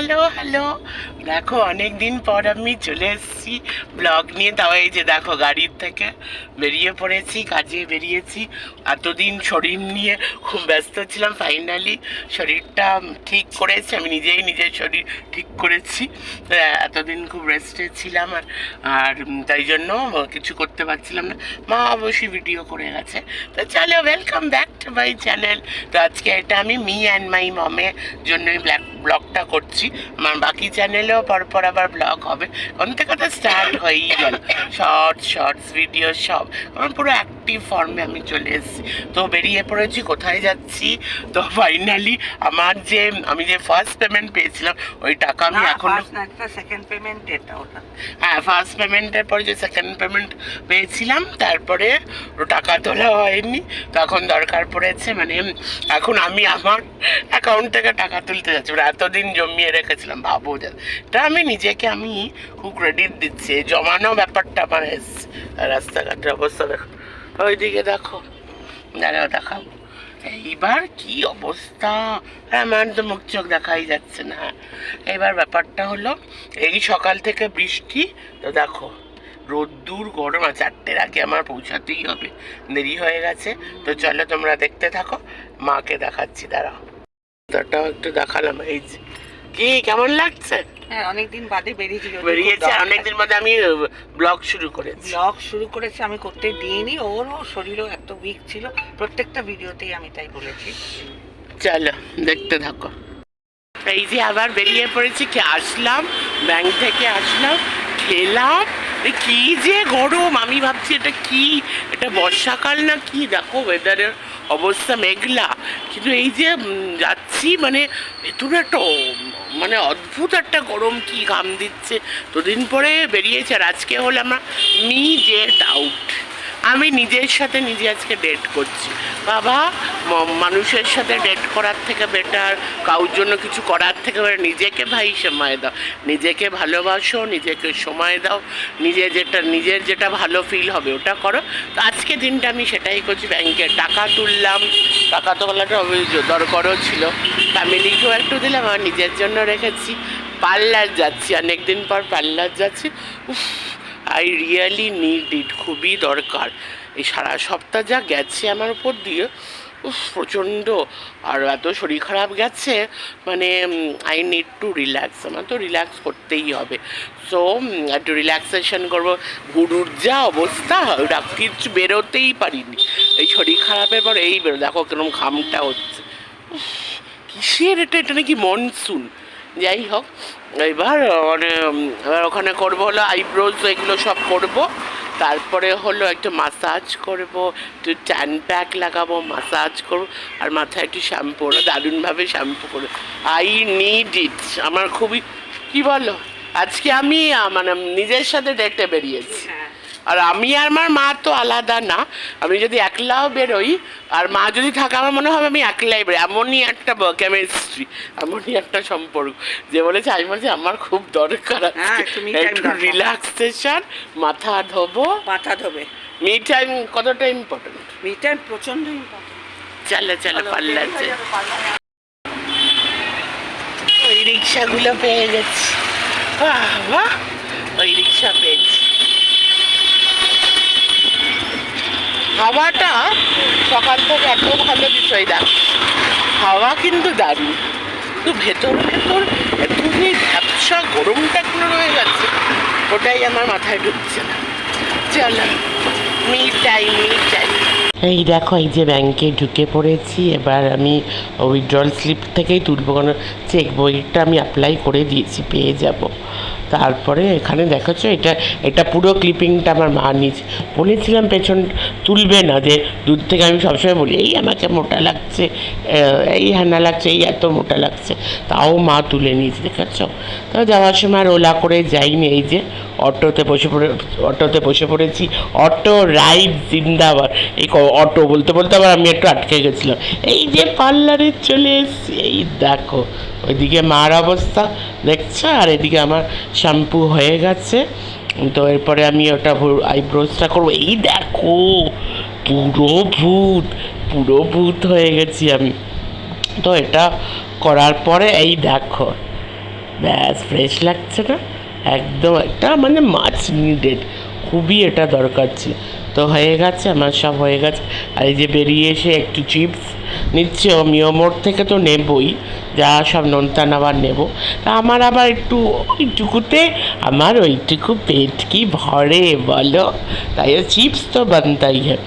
Hello hello. দেখো অনেক দিন পর আমি চলে এসেছি ব্লগ নিয়ে। তাও এই যে দেখো, গাড়ির থেকে বেরিয়ে পড়েছি, কাজে বেরিয়েছি। এতদিন শরীর নিয়ে খুব ব্যস্ত ছিলাম। ফাইনালি শরীরটা ঠিক করেছি। আমি নিজেই নিজের শরীর ঠিক করেছি। এতদিন খুব রেস্টে ছিলাম আর আর তাই জন্য কিছু করতে পারছিলাম না। মা অবশ্যই ভিডিও করে গেছে। তো চলো welcome back to my channel তো আজকে এটা আমি মি অ্যান্ড মাই মমের জন্যই ব্ল্যাক ব্লগটা করছি। আমার বাকি চ্যানেলেও পরপর আবার ব্লগ হবে। কোন থেকে স্টার্ট হয়েই গেল। শর্টস শর্টস ভিডিও সব। আমার পুরো অ্যাক্টিভ ফর্মে আমি চলে এসেছি। তো বেরিয়ে পড়েছি কোথায় যাচ্ছি? তো ফাইনালি আমার যে আমি যে ফার্স্ট পেমেন্ট পেয়েছিলাম ওই টাকা আমি এখন সেকেন্ড পেমেন্ট এটা ওটা। হ্যাঁ ফার্স্ট পেমেন্টের পরে যে সেকেন্ড পেমেন্ট পেয়েছিলাম তারপরে টাকা তোলা হয়নি। তখন দরকার পড়েছে মানে এখন আমি আমার অ্যাকাউন্ট থেকে টাকা তুলতে যাচ্ছি। মানে এতদিন জমিয়ে রেখেছিলাম ভাবো যা। এটা আমি নিজেকে আমি খুব ক্রেডিট দিচ্ছি। জমানো ব্যাপারটা আমার এসছে রাস্তাঘাটের অবস্থা দেখো। ওইদিকে দেখো। দাঁড়াও দেখাবো এইবার কি অবস্থা? আমার তো মুখ চোখ দেখাই যাচ্ছে না। এবার ব্যাপারটা হলো, এই সকাল থেকে বৃষ্টি, তো দেখো, রোদ্দুর গরম আর চারটের আগে আমার পৌঁছাতেই হবে। দেরি হয়ে গেছে, তো চলো তোমরা দেখতে থাকো, মাকে দেখাচ্ছি, দাঁড়াও। তাটাও একটু দেখালাম। এই যে, কি, কেমন লাগছে? হ্যাঁ অনেকদিন বাদে বেরিয়েছি বেরিয়েছে অনেকদিন বাদে আমি ব্লগ শুরু করেছি। ব্লগ শুরু করেছে আমি করতে দিইনি ওরও শরীরও এত উইক ছিল প্রত্যেকটা ভিডিওতেই আমি তাই বলেছি। চলো দেখতে থাকো। এই যে আবার বেরিয়ে পড়েছি কি আসলাম ব্যাংক থেকে আসলাম খেলাম কি যে গরম আমি ভাবছি এটা কি এটা বর্ষাকাল না কি? দেখো ওয়েদারের অবস্থা মেঘলা কিন্তু এই যে যাচ্ছি মানে ভেতরে একটা মানে অদ্ভুত একটা গরম কি ঘাম দিচ্ছে। দুদিন পরে বেরিয়েছে আর আজকে হলো আমার মি ডেট আউট আমি নিজের সাথে নিজে আজকে ডেট করছি। বাবা মানুষের সাথে ডেট করার থেকে বেটার কারোর জন্য কিছু করার থেকে বেটার নিজেকে ভাই সময় দাও। নিজেকে ভালোবাসো, নিজেকে সময় দাও। নিজে যেটা, নিজের যেটা ভালো ফিল হবে ওটা করো। তো আজকে দিনটা আমি সেটাই করছি ব্যাংকে টাকা তুললাম। টাকা তোলাটা দরকারও ছিল। ফ্যামিলিকেও একটু দিলাম আর নিজের জন্য রেখেছি। পার্লার যাচ্ছি অনেক দিন পর পার্লার যাচ্ছি। উফ। আই রিয়েলি নিড ইট খুবই দরকার। এই সারা সপ্তাহ যা গেছে আমার উপর দিয়ে প্রচণ্ড। আর এত শরীর খারাপ গেছে মানে আই নিড টু রিল্যাক্স আমার তো রিল্যাক্স করতেই হবে। সো একটু রিল্যাক্সেশন করব। গুরুর যা অবস্থা কিছু বেরোতেই পারিনি। এই শরীর খারাপের পর এই বেরো দেখো কীরকম ঘামটা হচ্ছে। কিসের এটা? এটা নাকি মনসুন যাই হোক এবার মানে এবার ওখানে করব হলো আইব্রোজ এগুলো সব করব। তারপরে হলো একটু মাসাজ করব, একটু ট্যান প্যাক লাগাবো মাসাজ করব, আর মাথায় একটু শ্যাম্পু ওরা দারুণভাবে শ্যাম্পু করে আই নিড ইট আমার খুবই, কি বলো? আজকে আমি মানে নিজের সাথে ডেটে বেরিয়েছি। হ্যাঁ। আর আমি আর আমার মা তো আলাদা না। আমি যদি একলাও বেরোই আর মা যদি থাকে আমার মনে হবে আমি একলাই বেরোই। এমনই একটা কেমিস্ট্রি এমনই একটা সম্পর্ক। যে বলেছে আমি বলছি আমার খুব দরকার হ্যাঁ, একটু রিল্যাক্সেশন মাথা ধোবো। মাথা ধোবে। মি টাইম কতটা ইম্পর্টেন্ট মিটার প্রচণ্ড ইম্পর্টেন্ট চলো চলো যাই ওই রিক্সাগুলো পেয়ে গেছি। বাহ বাহ। ওই রিক্সা পেয়েছি। হাওয়াটা সকাল থেকে এত ভালো বিষয় দেখ। হাওয়া কিন্তু দারুণ। কিন্তু ভেতর ভেতর এতনি ঝাপসা গরমটা কোনো রয়ে গেছে, ওটাই আমার মাথায় ঢুকছে না। চলো মি টাইম মি এই দেখো, এই যে ব্যাংকে ঢুকে পড়েছি, এবার আমি উইথড্রল স্লিপ থেকেই তুলবো, কারণ চেক বইটা আমি অ্যাপ্লাই করে দিয়েছি, পেয়ে যাব। তারপরে এখানে দেখাচ্ছ এটা এটা পুরো ক্লিপিংটা আমার মা নিয়েছে বলেছিলাম পেছন তুলবে না যে দূর থেকে আমি সবসময় বলি, এই আমাকে মোটা লাগছে এই হানা লাগছে, এই এত মোটা লাগছে। তাও মা তুলে নিয়েছে দেখেছ? তো যাওয়ার সময় আর ওলা করে যাইনি এই যে অটোতে বসে পড়ে, অটোতে বসে পড়েছি। অটো রাইড জিন্দাবাদ। এই অটো বলতে বলতে আবার আমি একটু আটকে গেছিলাম। এই যে পার্লারে চলে এসেছি, এই দেখো, ওইদিকে মার অবস্থা, দেখছ? আর এদিকে আমার শ্যাম্পু হয়ে গেছে। তো এরপরে আমি ওটা আইব্রোজটা করব। এই দেখো, পুরো ভূত পুরো ভূত হয়ে গেছি আমি। তো এটা করার পরে এই দেখো, ব্যাস ফ্রেশ লাগছে না? একদম একটা মানে মাছ নিডেড খুবই এটা দরকার ছিল। তো হয়ে গেছে, আমার সব হয়ে গেছে। আর এই যে বেরিয়ে এসে একটু চিপস নিচ্ছে, ও মিয়মোড় থেকে তো নেবই, যা সব নোনতা নাবার নেব। তা আমার আবার একটু ওইটুকুতে আমার ওইটুকু পেট কি ভরে বলো তাই চিপস তো বানতাই হয়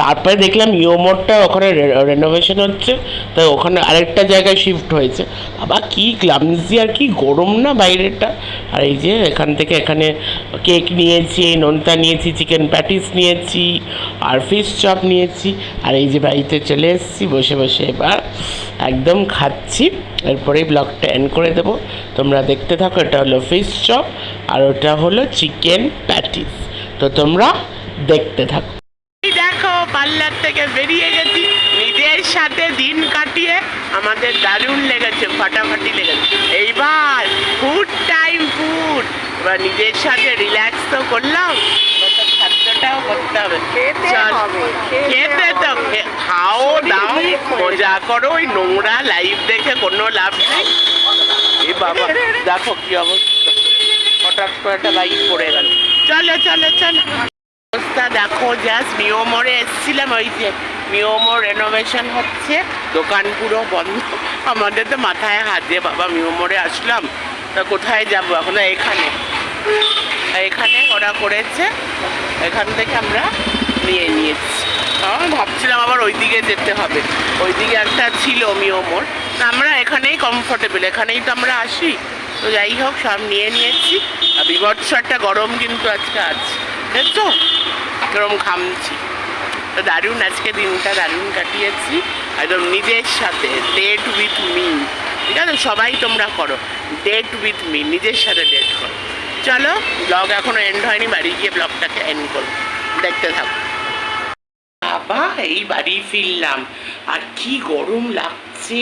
তারপরে দেখলাম ইয়োমোরটা ওখানে রেনোভেশন হচ্ছে তাই ওখানে আরেকটা জায়গায় শিফট হয়েছে। আবার কি ক্লামজি আর কি গরম না বাইরেটা আর এই যে এখান থেকে এখানে কেক নিয়েছি, নোনতা নিয়েছি চিকেন প্যাটিস নিয়েছি, আর ফিশ চপ নিয়েছি। আর এই যে বাড়িতে চলে এসেছি, বসে বসে এবার একদম খাচ্ছি। এরপরেই ব্লগটা এন্ড করে দেবো। তোমরা দেখতে থাকো, এটা হলো ফিশ চপ আর ওটা হলো চিকেন প্যাটিস তো তোমরা দেখতে থাকো। থেকে বেরিয়ে গেছি। নিজের সাথে দিন কাটিয়ে আমাদের দারুণ লেগেছে ফাটাফাটি লেগেছে। এইবার ফুড টাইম ফুড এবার নিজের সাথে রিল্যাক্স তো করলাম এবার তো খাদ্যটাও করতে হবে। খেতে চল, হবে, খেতে খেতে তো খাও দাও মজা করো ওই নোংরা লাইভ দেখে কোনো লাভ নেই। এ বাবা দেখো কি অবস্থা। হঠাৎ করে একটা লাইভ পড়ে গেল। চলো চলো চলো। অবস্থা দেখো জাস্ট মিওমোরে এসেছিলাম, ওই যে মিওমোর রেনোভেশন হচ্ছে, দোকান পুরো বন্ধ। আমাদের তো মাথায় হাত দিয়ে, বাবা মিওমোরে আসলাম, তা কোথায় যাব? এখন এখানে। এখানে ওরা করেছে, এখান থেকে আমরা নিয়ে নিয়েছি। আমি ভাবছিলাম আবার ওইদিকে যেতে হবে। ওইদিকে একটা ছিল মিওমোর আমরা এখানেই কমফোর্টেবল এখানেই তো আমরা আসি। তো যাই হোক, সব নিয়ে নিয়েছি। আর বিভৎস একটা গরম কিন্তু আজকে আছে। দেখছ গরম ঘামছি তো দারুণ আজকে দিনটা দারুণ কাটিয়েছি একদম নিজের সাথে ডেট উইথ মি ঠিক আছে সবাই তোমরা করো ডেট উইথ মি নিজের সাথে ডেট করো চলো ব্লগ এখনও এন্ড হয়নি বাড়ি গিয়ে ব্লগটাকে এন্ড করো দেখতে থাকো বাবা এই বাড়ি ফিরলাম আর কি গরম লাগছে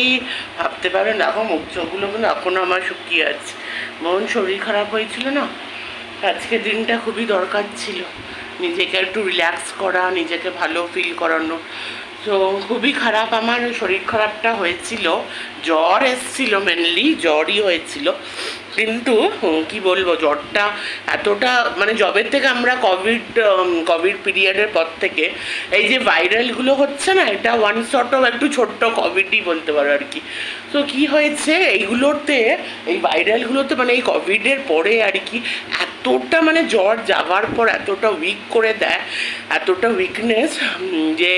ভাবতে পারেন দেখো মুখ চোখগুলো কিন্তু এখনও আমার শুকিয়ে আছে মন শরীর খারাপ হয়েছিল না আজকে দিনটা খুবই দরকার ছিল। নিজেকে একটু রিল্যাক্স করা, নিজেকে ভালো ফিল করানো। তো খুবই খারাপ আমার শরীর খারাপটা হয়েছিল। জ্বর এসছিল মেনলি জ্বরই হয়েছিল। কিন্তু কি বলব, জ্বরটা এতটা মানে জবের থেকে আমরা কোভিড কোভিড পিরিয়ডের পর থেকে, এই যে ভাইরালগুলো হচ্ছে না, এটা ওয়ান শর্ট অফ একটু ছোট্ট কোভিডই বলতে পারো আর কি। তো কি হয়েছে, এইগুলোতে, এই ভাইরালগুলোতে মানে এই কোভিডের পরে আর কি, এতটা মানে জ্বর যাওয়ার পর এতটা উইক করে দেয়, এতটা উইকনেস যে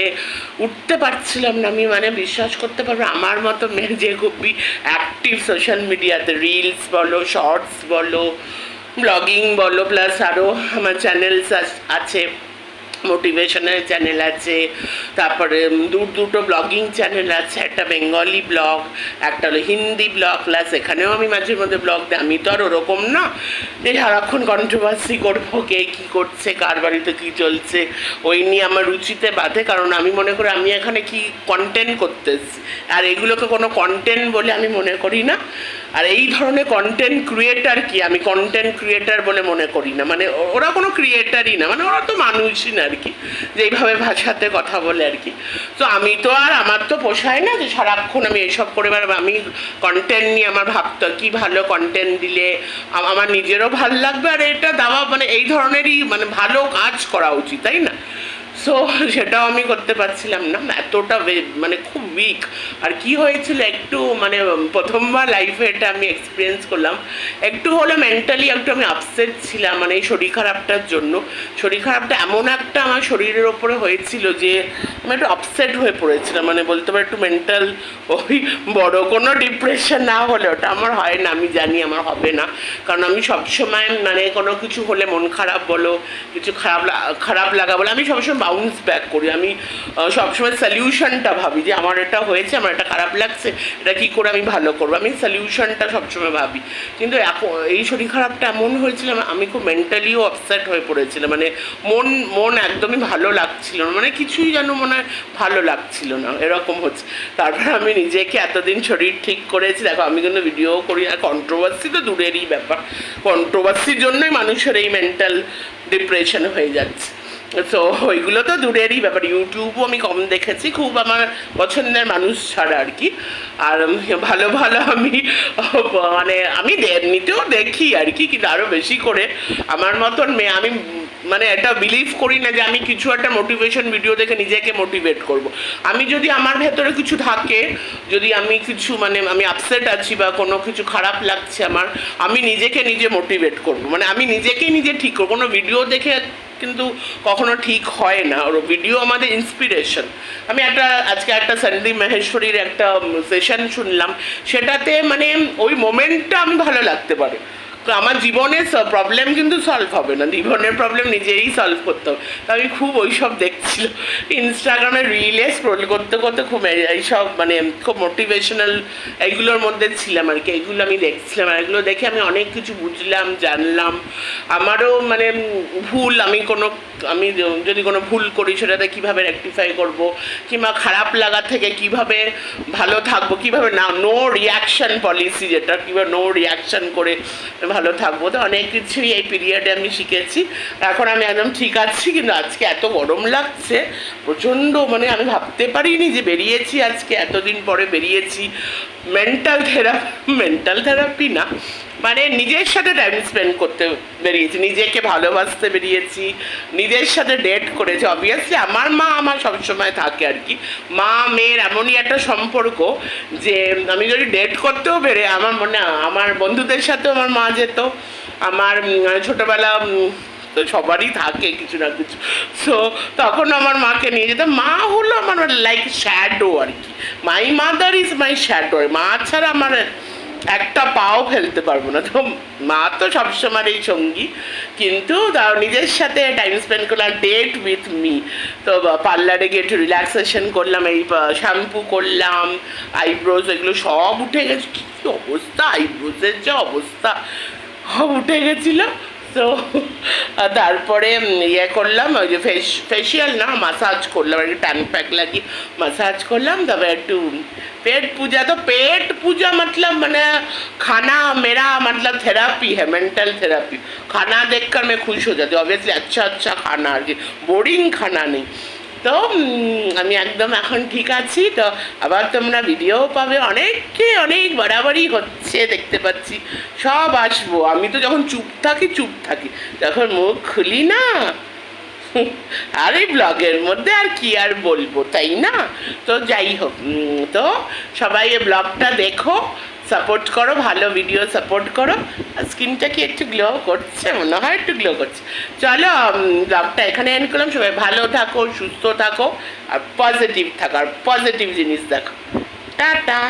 উঠতে পারছিলাম না আমি মানে বিশ্বাস করতে পারব আমার মতো মেয়ে যে খুবই অ্যাক্টিভ সোশ্যাল মিডিয়াতে রিলস বলো শর্টস বলো ব্লগিং বলো প্লাস আরও আমার চ্যানেলস আছে। মোটিভেশনাল চ্যানেল আছে, তারপরে দূর দুটো ব্লগিং চ্যানেল আছে, একটা বেঙ্গলি ব্লগ একটা হলো হিন্দি ব্লগ প্লাস এখানেও আমি মাঝে মধ্যে ব্লগ দিই। আমি তো আর ওরকম না যে সারাক্ষণ কন্ট্রোভার্সি করব, কে কী করছে, কার বাড়িতে কী চলছে, ওই নিয়ে আমার রুচিতে বাধে। কারণ আমি মনে করি, আমি এখানে কি কন্টেন্ট করতে এসেছি আর এগুলোকে কোনো কন্টেন্ট বলে আমি মনে করি না। আর এই ধরনের কন্টেন্ট ক্রিয়েটার কি? আমি কন্টেন্ট ক্রিয়েটার বলে মনে করি না। মানে ওরা কোনো ক্রিয়েটারই না। মানে ওরা তো মানুষই না। আর কি যে এইভাবে ভাষাতে কথা বলে আর কি তো আমি তো আর, আমার তো পোষায় না যে সারাক্ষণ আমি এইসব করে বেড়াবো আমি কন্টেন্ট নিয়ে আমার ভাবতো কি ভালো কন্টেন্ট দিলে আমার নিজেরও ভালো লাগবে আর এটা দেওয়া মানে এই ধরনেরই মানে ভালো কাজ করা উচিত, তাই না? সো সেটাও আমি করতে পারছিলাম না। এতটা মানে খুব উইক আর কি হয়েছিল একটু মানে প্রথমবার লাইফে এটা আমি এক্সপিরিয়েন্স করলাম। একটু হলো মেন্টালি একটু আমি আপসেট ছিলাম মানে এই শরীর খারাপটার জন্য। শরীর খারাপটা এমন একটা আমার শরীরের ওপরে হয়েছিল যে, আমি একটু আপসেট হয়ে পড়েছিলাম। মানে বলতে পারি একটু মেন্টাল ওই বড় কোনো ডিপ্রেশন না হলে ওটা আমার হয় না, আমি জানি আমার হবে না। কারণ আমি সবসময় মানে কোনো কিছু হলে মন খারাপ বলো, কিছু খারাপ খারাপ লাগা বলো, আমি সবসময় বাউন্স ব্যাক করি। আমি সবসময় সলিউশনটা ভাবি যে আমার এটা হয়েছে, আমার এটা খারাপ লাগছে, এটা কী করে আমি ভালো করব? আমি সলিউশনটা সবসময় ভাবি। কিন্তু এখন এই শরীর খারাপটা এমন হয়েছিল, আমি খুব মেন্টালিও আপসেট হয়ে পড়েছিলাম। মানে মন মন একদমই ভালো লাগছিল না। মানে কিছুই যেন মনে হয় ভালো লাগছিল না, এরকম হচ্ছে। তারপর আমি নিজেকে এতদিন শরীর ঠিক করেছি। দেখো, আমি কিন্তু ভিডিও করি আর কন্ট্রোভার্সি তো দূরেরই ব্যাপার। কন্ট্রোভার্সির জন্যই মানুষের এই মেন্টাল ডিপ্রেশন হয়ে যাচ্ছে। তো ওইগুলো তো দূরেরই ব্যাপার ইউটিউবও আমি কম দেখেছি, খুব আমার পছন্দের মানুষ ছাড়া আর কি আর ভালো ভালো আমি মানে আমি এমনিতেও দেখি আর কি, কিন্তু আরও বেশি করে আমার মতন মেয়ে আমি মানে এটা বিলিভ করি না যে আমি কিছু একটা মোটিভেশন ভিডিও দেখে নিজেকে মোটিভেট করব। আমি যদি আমার ভেতরে কিছু থাকে, যদি আমি কিছু মানে আমি আপসেট আছি বা কোনো কিছু খারাপ লাগছে আমার, আমি নিজেকে নিজে মোটিভেট করব। মানে আমি নিজেকেই নিজে ঠিক করব কোনো ভিডিও দেখে কিন্তু কখনো ঠিক হয় না। ওর ভিডিও আমাদের ইন্সপিরেশন আমি একটা, আজকে একটা সন্দীপ মাহেশ্বরীর একটা সেশন শুনলাম। সেটাতে মানে ওই মোমেন্টটা আমি ভালো লাগতে পারে। তো আমার জীবনের প্রবলেম কিন্তু সলভ হবে না। জীবনের প্রবলেম নিজেই সলভ করতে হবে। তো আমি খুব ওইসব দেখছিল ইনস্টাগ্রামে রিলে স্ক্রোল করতে করতে খুব এই- এইসব মানে খুব মোটিভেশনাল এইগুলোর মধ্যে ছিলাম আর কি। এইগুলো আমি দেখছিলাম আর এগুলো দেখে আমি অনেক কিছু বুঝলাম, জানলাম। আমারও মানে ভুল আমি কোনো আমি যদি কোনো ভুল করি সেটাতে কীভাবে রেকটিফাই করব? কিংবা খারাপ লাগা থেকে কীভাবে ভালো থাকব? কীভাবে না নো রিয়াকশন পলিসি যেটা, কীভাবে নো রিয়াকশান করে ভালো থাকব। তো অনেক কিছুই এই পিরিয়ডে আমি শিখেছি। এখন আমি একদম ঠিক আছি, কিন্তু আজকে এত গরম লাগছে, প্রচণ্ড মানে আমি ভাবতে পারিনি যে বেরিয়েছি আজকে, এতদিন পরে বেরিয়েছি। মেন্টাল থেরাপি মেন্টাল থেরাপি না। মানে নিজের সাথে টাইম স্পেন্ড করতে বেরিয়েছি, নিজেকে ভালোবাসতে বেরিয়েছি, নিজের সাথে ডেট করেছি। অবভিয়াসলি আমার মা আমার সবসময় থাকে আর কি। মা, মেয়ের এমনই একটা সম্পর্ক যে আমি যদি ডেট করতেও বেরে, আমার মনে, আমার বন্ধুদের সাথেও আমার মা যেত। আমার ছোটোবেলা তো সবারই থাকে কিছু না কিছু। সো তখন আমার মাকে নিয়ে যেতাম। মা হলো আমার লাইক শ্যাডো আর কি। My mother is my shadow মা ছাড়া আমার একটা পাও ফেলতে পারব না। তো মা তো সবসময় এই সঙ্গী। কিন্তু তার নিজের সাথে টাইম স্পেন্ড করলাম ডেট উইথ মি তো পার্লারে গিয়ে একটু রিল্যাক্সেশন করলাম, এই শ্যাম্পু করলাম আইব্রোজ এগুলো সব উঠে গেছে। কী অবস্থা? আইব্রোজের যে অবস্থা। উঠে গেছিল। তো তারপরে উম, ইয়ে করলাম ওই যে ফেস ফেসিয়াল না মাসাজ করলাম একটু ট্যান প্যাক লাগিয়ে মাসাজ করলাম তারপরে একটু पेट पूजा तो पेट पूजा मतलब मैंने खाना मेरा मतलब थेरापी है मेंटल थेरापी खाना देखकर मैं खुश हो जाती हूँ ऑब्वियसली अच्छा अच्छा खाना আর কি বোরিং খানা নেই তো আমি একদম এখন ঠিক আছি। তো আবার তোমরা ভিডিও পাবে। অনেককে অনেক বাড়াবাড়ি হচ্ছে, দেখতে পাচ্ছি। সব আসব। আমি তো যখন চুপ থাকি চুপ থাকি। যখন মুখ খুলি না, আর এই ব্লগের মধ্যে আর কি আর বলব, তাই না? তো যাই হোক তো সবাই এই ব্লগটা দেখো। সাপোর্ট করো, ভালো ভিডিও সাপোর্ট করো। আর স্কিনটা কি একটু গ্লো করছে? মনে হয় একটু গ্লো করছে। চলো ব্লগটা এখানে এন্ড করলাম। সবাই ভালো থাকো, সুস্থ থাকো, আর পজিটিভ থাকো। আর পজিটিভ জিনিস দেখো। টাটা!